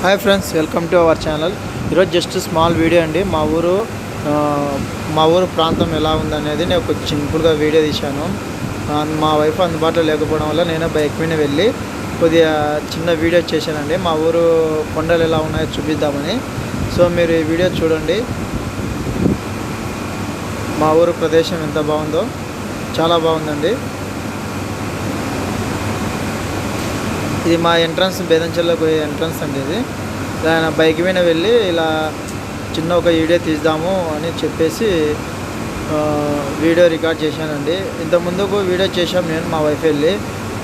Hi friends welcome to our channel ఈరోజు just small video అండి. మా ఊరు మా ఊరు ప్రాంతం ఎలా ఉందనేది నేను ఒక సింపుల్గా వీడియో తీశాను. మా వైఫ్ అందుబాటులో లేకపోవడం వల్ల నేను బైక్ మీద వెళ్ళి కొద్దిగా చిన్న వీడియో చేశానండి. మా ఊరు కొండలు ఎలా ఉన్నాయో చూపిద్దామని. సో మీరు ఈ వీడియో చూడండి. మా ఊరు ప్రదేశం ఎంత బాగుందో. చాలా బాగుందండి. ఇది మా ఎంట్రన్స్ బేదంచెల్లోకి పోయే ఎంట్రన్స్ అండి ఇది. దాని బైక్ మీద వెళ్ళి ఇలా చిన్న ఒక వీడియో తీద్దాము అని చెప్పేసి వీడియో రికార్డ్ చేశానండి. ఇంత ముందుకు వీడియో చేశాం నేను మా వైఫ్ వెళ్ళి.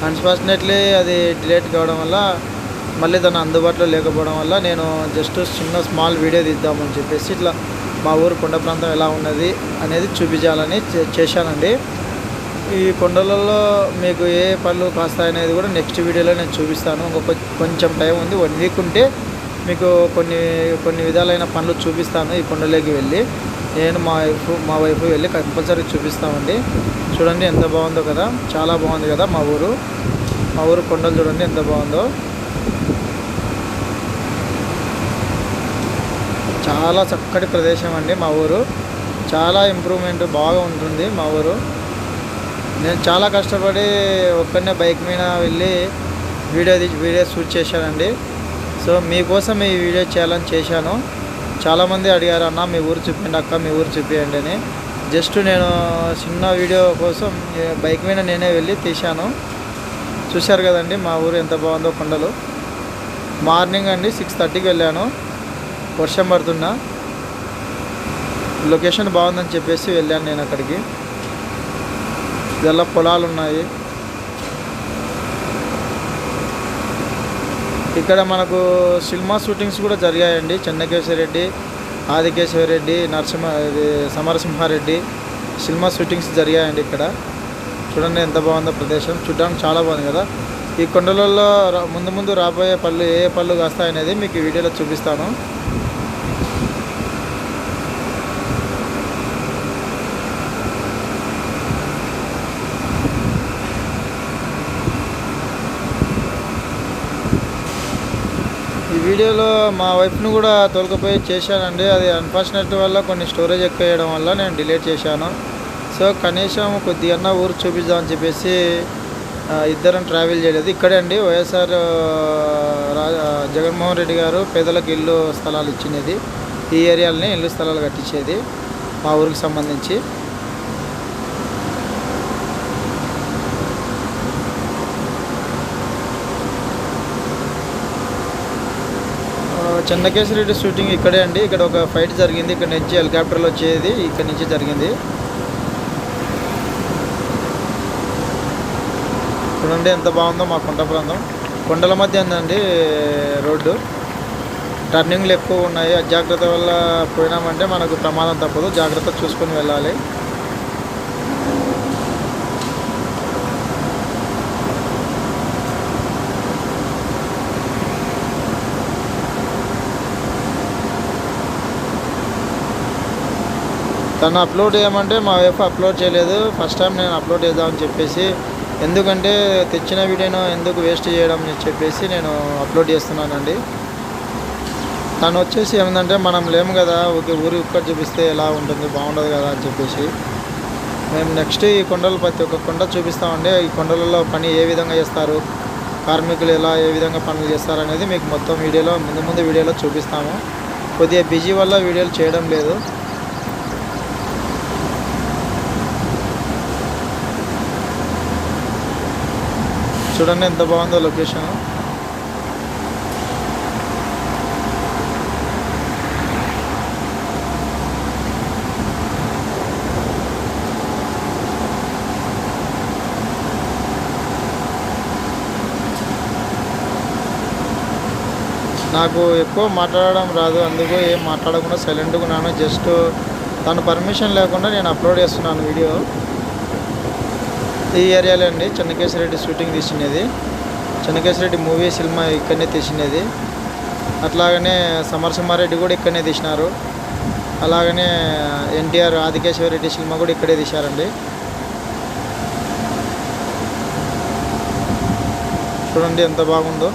అన్ఫార్చునేట్లీ అది డిలేట్ కావడం వల్ల మళ్ళీ తను అందుబాటులో లేకపోవడం వల్ల నేను జస్ట్ చిన్న స్మాల్ వీడియో తీద్దామని చెప్పేసి ఇట్లా మా ఊరు కొండ ప్రాంతం ఎలా ఉన్నది అనేది చూపించాలని చే- చేశానండి. ఈ కొండలలో మీకు ఏ పళ్ళు కాస్తాయనేది కూడా నెక్స్ట్ వీడియోలో నేను చూపిస్తాను. ఇంకొక కొంచెం టైం ఉంది. వన్ వీక్ ఉంటే మీకు కొన్ని కొన్ని విధాలైన పనులు చూపిస్తాను ఈ కొండలోకి వెళ్ళి. నేను మా వైఫ్ మా వైఫ్ వెళ్ళి కంపల్సరీ చూపిస్తామండి. చూడండి ఎంత బాగుందో కదా. చాలా బాగుంది కదా మా ఊరు. మా ఊరు కొండలు చూడండి ఎంత బాగుందో. చాలా చక్కటి ప్రదేశం అండి మా ఊరు. చాలా ఇంప్రూవ్మెంట్ బాగా ఉంటుంది మా ఊరు. నేను చాలా కష్టపడి ఒక్కనే బైక్ మీద వెళ్ళి వీడియో తీసి వీడియో షూట్ చేశానండి. సో మీకోసం ఈ వీడియో చేయాలని చేశాను. చాలామంది అడిగారు అన్న మీ ఊరు చూపించండి అక్క మీ ఊరు చూపించండి అని. జస్ట్ నేను చిన్న వీడియో కోసం బైక్ మీద నేనే వెళ్ళి తీశాను. చూశారు కదండి మా ఊరు ఎంత బాగుందో కొండలు. మార్నింగ్ అండి సిక్స్ థర్టీకి వెళ్ళాను. వర్షం పడుతున్నా. లొకేషన్ బాగుందని చెప్పేసి వెళ్ళాను నేను అక్కడికి. ఇదల్లా పొలాలు ఉన్నాయి. ఇక్కడ మనకు సినిమా షూటింగ్స్ కూడా జరిగాయండి. చెన్నకేశ్వరరెడ్డి ఆదికేశ్వరరెడ్డి నరసింహ ఇది సమరసింహారెడ్డి సినిమా షూటింగ్స్ జరిగాయండి ఇక్కడ. చూడండి ఎంత బాగుందో ప్రదేశం. చూడడానికి చాలా బాగుంది కదా. ఈ కొండలలో ముందు ముందు రాబోయే పళ్ళు ఏ పళ్ళు కాస్తాయనేది మీకు వీడియోలో చూపిస్తాను. వీడియోలో మా వైఫ్ను కూడా తోలుకపోయి చేశానండి. అది అన్ఫార్చునేట్ వల్ల కొన్ని స్టోరేజ్ ఎక్కువ వేయడం వల్ల నేను డిలేట్ చేశాను. సో కనీసం కొద్దిగా ఊరు చూపిద్దామని చెప్పేసి ఇద్దరం ట్రావెల్ చేయలేదు. ఇక్కడే అండి వైఎస్ఆర్ రా జగన్మోహన్ రెడ్డి గారు పేదలకు ఇల్లు స్థలాలు ఇచ్చినది. ఈ ఏరియాలని ఇల్లు స్థలాలు కట్టించేది మా ఊరికి సంబంధించి. ఆ, షూటింగ్ ఇక్కడే అండి. ఇక్కడ ఒక ఫైట్ జరిగింది. ఇక్కడ నుంచి హెలికాప్టర్లో వచ్చేది. ఇక్కడ నుంచి జరిగింది. చూడండి ఎంత బాగుందో మా కొండ ప్రాంతం కొండల మధ్య ఉందండి రోడ్డు. టర్నింగ్లు ఎక్కువ ఉన్నాయి. అజాగ్రత్త వల్ల పోయినామంటే మనకు ప్రమాదం తప్పదు. జాగ్రత్త చూసుకొని వెళ్ళాలి. తను అప్లోడ్ చేయమంటే మా వైఫ్ అప్లోడ్ చేయలేదు. ఫస్ట్ టైం నేను అప్లోడ్ చేద్దామని చెప్పేసి ఎందుకంటే తెచ్చిన వీడియోను ఎందుకు వేస్ట్ చేయడం అని చెప్పేసి నేను అప్లోడ్ చేస్తున్నానండి. తను వచ్చేసి ఏమిటంటే మనం లేము కదా ఒక ఊరి ఒక్కటి చూపిస్తే ఎలా ఉంటుంది బాగుండదు కదా అని చెప్పేసి. మేము నెక్స్ట్ ఈ కొండలు ప్రతి ఒక్క కొండ చూపిస్తామండి. ఈ కొండలలో పని ఏ విధంగా చేస్తారు కార్మికులు ఎలా ఏ విధంగా పనులు చేస్తారు అనేది మీకు మొత్తం వీడియోలో ముందు ముందు వీడియోలో చూపిస్తాము. కొద్దిగా బిజీ వల్ల వీడియోలు చేయడం లేదు. చూడండి ఎంత బాగుందో లొకేషన్. నాకు ఎక్కువ మాట్లాడడం రాదు అందుకు ఏం మాట్లాడకుండా సైలెంట్గా ఉన్నాను. జస్ట్ తన పర్మిషన్ లేకుండా నేను అప్లోడ్ చేస్తున్నాను వీడియో. ఈ ఏరియాలో అండి చెన్నకేశ్వరరెడ్డి షూటింగ్ తీసినది. చెన్నకేశ్వరరెడ్డి మూవీ సినిమా ఇక్కడనే తీసినది. అట్లాగనే సమరసింహారెడ్డి కూడా ఇక్కడనే తీసినారు. అలాగనే ఎన్టీఆర్ ఆదికేశ్వరరెడ్డి సినిమా కూడా ఇక్కడే తీశారండి. చూడండి ఎంత బాగుందో.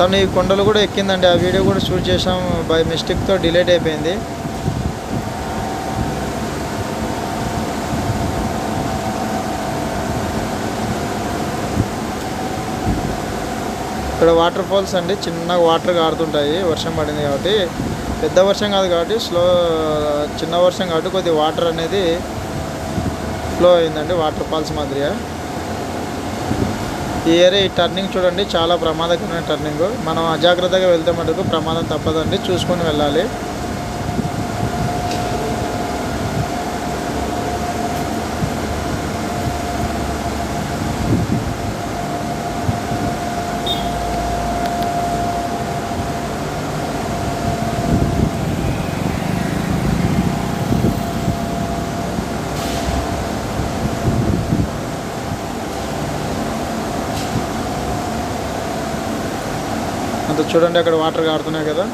తను ఈ కొండలు కూడా ఎక్కిందండి. ఆ వీడియో కూడా షూట్ చేసాం బై మిస్టేక్తో డిలేట్ అయిపోయింది. ఇక్కడ వాటర్ ఫాల్స్ అండి చిన్న వాటర్ కారుతుంటాయి వర్షం పడింది కాబట్టి. పెద్ద వర్షం కాదు కాబట్టి స్లో చిన్న వర్షం కాబట్టి కొద్ది వాటర్ అనేది ఫ్లో అయిందండి వాటర్ ఫాల్స్ మాదిరిగా. ఈ ఏరియా ఈ టర్నింగ్ చూడండి చాలా ప్రమాదకరమైన టర్నింగ్ మనం అజాగ్రత్తగా వెళ్తే మటుకు ప్రమాదం తప్పదండి చూసుకొని వెళ్ళాలి అంత చూడండి అక్కడ వాటర్ కారుతున్నాయి కదా.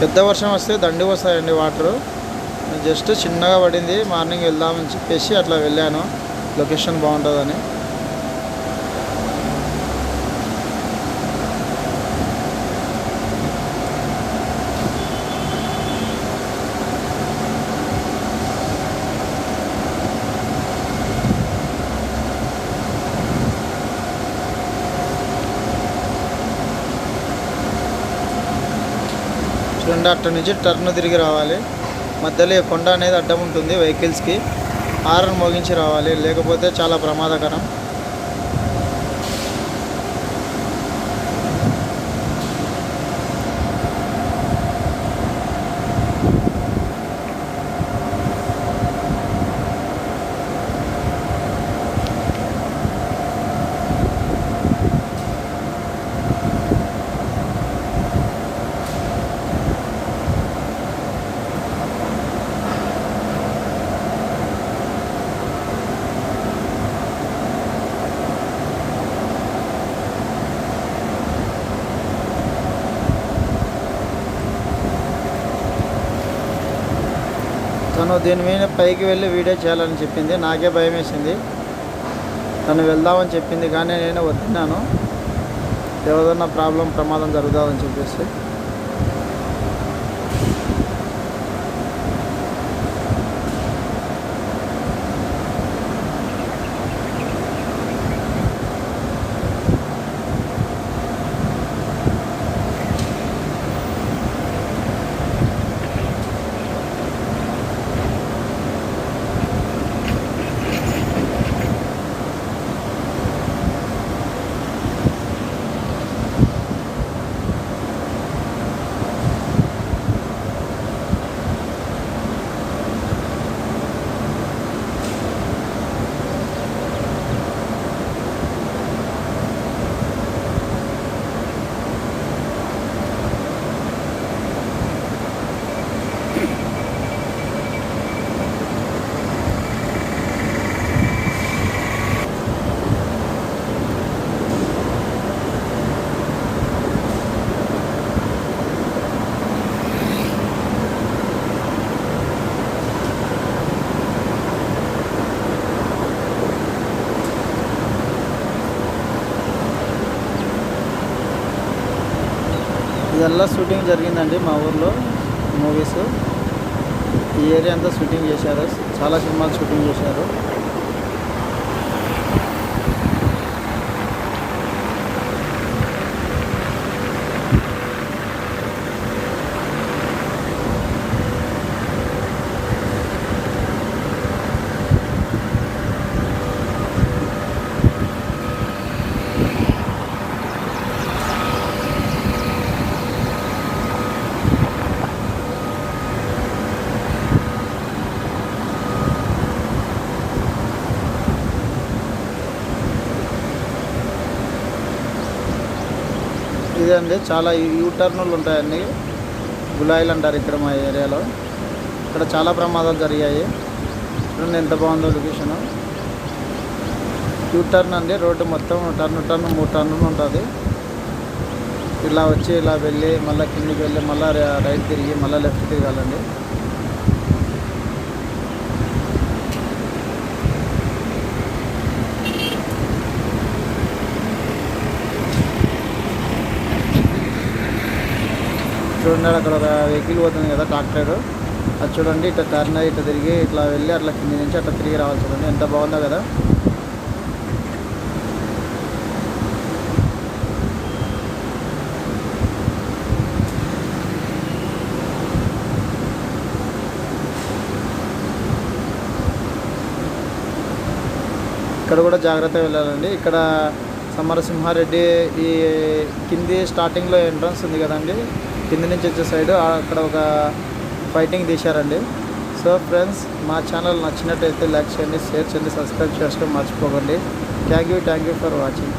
పెద్ద వర్షం వస్తే దండి వస్తాయండి వాటరు. జస్ట్ చిన్నగా పడింది మార్నింగ్ వెళ్దామని చెప్పేసి అట్లా వెళ్ళాను. లొకేషన్ బాగుంటుందని. కొండ అక్కడి నుంచి టర్న్ తిరిగి రావాలి. మధ్యలో ఈ కొండ అనేది అడ్డం ఉంటుంది వెహికల్స్కి. హారన్ మోగించి రావాలి. లేకపోతే చాలా ప్రమాదకరం. నువ్వు దీని మీద పైకి వెళ్ళి వీడియో చేయాలని చెప్పింది. నాకే భయం వేసింది తను వెళ్దామని చెప్పింది కానీ నేను వద్దున్నాను ఎవరిదన్నా ప్రాబ్లం ప్రమాదం జరుగుతుందని చెప్పేసి. ఇదల్లా షూటింగ్ జరిగిందండి మా ఊర్లో మూవీస్. ఈ ఏరియా అంతా షూటింగ్ చేశారు. చాలా సినిమాలు షూటింగ్ చేశారు. ఇదే అండి. చాలా యూ టర్నులు ఉంటాయండి. గులాయిలు అంటారు ఇక్కడ మా ఏరియాలో. ఇక్కడ చాలా ప్రమాదాలు జరిగాయి. చూడండి ఎంత బాగుందో లొకేషన్. యూ టర్న్ అండి. రోడ్డు మొత్తం టర్న్ టర్న్ మూడు టర్నులు ఉంటుంది. ఇలా వచ్చి ఇలా వెళ్ళి మళ్ళీ కిందికి వెళ్ళి మళ్ళీ రైట్ తిరిగి మళ్ళీ లెఫ్ట్ తిరగాలండి. చూడండి అక్కడ ఒక వెహికల్ పోతుంది కదా ట్రాక్టర్. అది చూడండి ఇట్లా టర్న్ అయ్యి ఇట్లా తిరిగి ఇట్లా వెళ్ళి అట్లా కింది నుంచి అట్లా తిరిగి రావాలి చూడండి. ఎంత బాగుందో కదా. ఇక్కడ కూడా జాగ్రత్తగా వెళ్ళాలండి. ఇక్కడ సమరసింహారెడ్డి ఈ కింది స్టార్టింగ్లో ఎంట్రన్స్ ఉంది కదండి. కింద నుంచి వచ్చే సైడ్ అక్కడ ఒక ఫైటింగ్ తీశారండి. సో ఫ్రెండ్స్ మా ఛానల్ నచ్చినట్టయితే లైక్ చేయండి షేర్ చేయండి సబ్స్క్రైబ్ చేసుకోవడం మర్చిపోకండి. Thank you thank you for watching